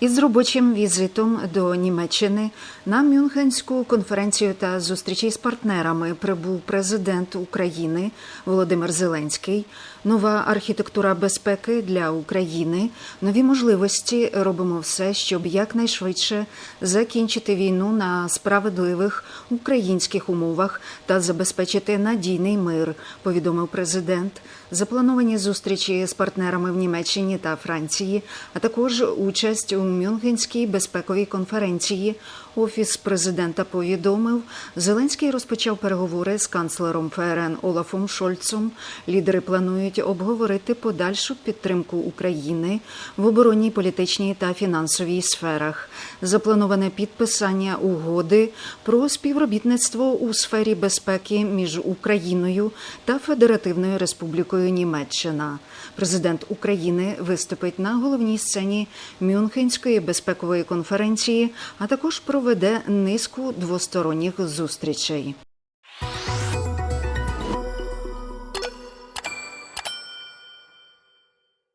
Із робочим візитом до Німеччини на Мюнхенську конференцію та зустрічі з партнерами прибув президент України Володимир Зеленський. Нова архітектура безпеки для України, нові можливості. Робимо все, щоб якнайшвидше закінчити війну на справедливих українських умовах та забезпечити надійний мир. Повідомив президент. Заплановані зустрічі з партнерами в Німеччині та Франції, а також участь у Мюнхенській безпековій конференції. Офіс президента повідомив, Зеленський розпочав переговори з канцлером ФРН Олафом Шольцом. Лідери планують обговорити подальшу підтримку України в оборонній, політичній та фінансовій сферах. Заплановане підписання угоди про співробітництво у сфері безпеки між Україною та Федеративною Республікою Німеччина. Президент України виступить на головній сцені Мюнхенської безпекової конференції, а також проведе низку двосторонніх зустрічей.